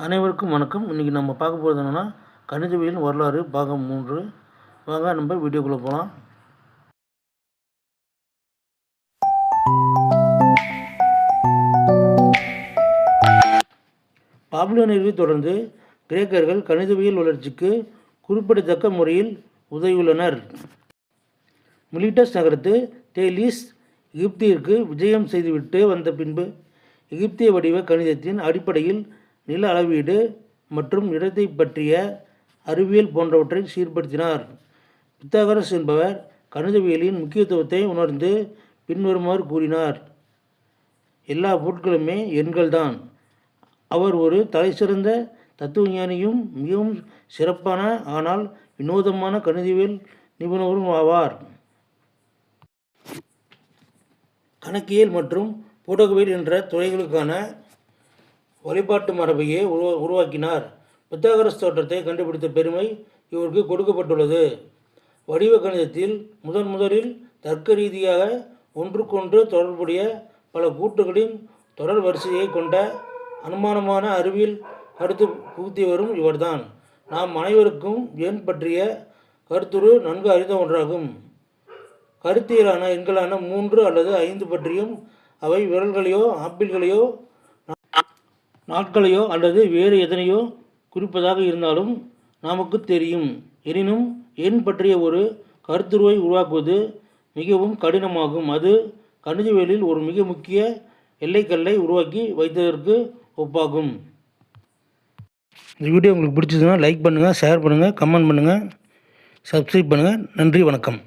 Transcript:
அனைவருக்கும் வணக்கம். இன்றைக்கி நம்ம பார்க்க போகிறது என்னென்னா கணிதவியல் வரலாறு பாகம் மூன்று. வாங்க நம்ம வீடியோக்குள்ளே போகலாம் பாப்புலர் தொடர்ந்து கிரேக்கர்கள் கணிதவியல் வளர்ச்சிக்கு குறிப்பிடத்தக்க முறையில் உதவியுள்ளனர். மிலிட்டஸ் நகரத்து தேலீஸ் எகிப்திற்கு விஜயம் செய்துவிட்டு வந்த பின்பு எகிப்திய வடிவ கணிதத்தின் அடிப்படையில் நில அளவீடு மற்றும் இடத்தை பற்றிய அறிவியல் போன்றவற்றை சீர்படுத்தினார். பித்தாகரஸ் என்பவர் கணிதவியலின் முக்கியத்துவத்தை உணர்ந்து பின்வருமாறு கூறினார். எல்லா பொருட்களுமே எண்கள்தான். அவர் ஒரு தலைசிறந்த தத்துவஞானியும் மிகவும் சிறப்பான ஆனால் வினோதமான கணிதவியல் நிபுணரும் ஆவார். கணக்கியல் மற்றும் போட்டோகவியல் என்ற துறைகளுக்கான வழிபாட்டு மரபையே உருவா உருவாக்கினார். பித்தாகரஸ் தோற்றத்தை கண்டுபிடித்த பெருமை இவருக்கு கொடுக்கப்பட்டுள்ளது. வடிவ கணிதத்தில் முதன் முதலில் தர்க்க ரீதியாக ஒன்றுக்கொன்று தொடர்புடைய பல கூட்டுகளின் தொடர் வரிசையை கொண்ட அனுமானமான அறிவியல் கருத்து புகுத்தியவரும் இவர்தான். நாம் அனைவருக்கும் எண் பற்றிய கருத்துரு நன்கு அறிந்த ஒன்றாகும். கருத்தியலான எண்களான மூன்று அல்லது ஐந்து பற்றியும் அவை விரல்களையோ ஆப்பிள்களையோ நாட்களையோ அல்லது வேறு எதனையோ குறிப்பதாக இருந்தாலும் நமக்கு தெரியும். எனினும் எண் பற்றிய ஒரு கருத்துருவை உருவாக்குவது மிகவும் கடினமாகும். அது கணிதவியலில் ஒரு மிக முக்கிய எல்லைக்கல்லை உருவாக்கி வைத்ததற்கு ஒப்பாகும். இந்த வீடியோ உங்களுக்கு பிடிச்சதுன்னா லைக் பண்ணுங்கள் ஷேர் பண்ணுங்கள் கமெண்ட் பண்ணுங்கள் சப்ஸ்கிரைப் பண்ணுங்கள் நன்றி வணக்கம்.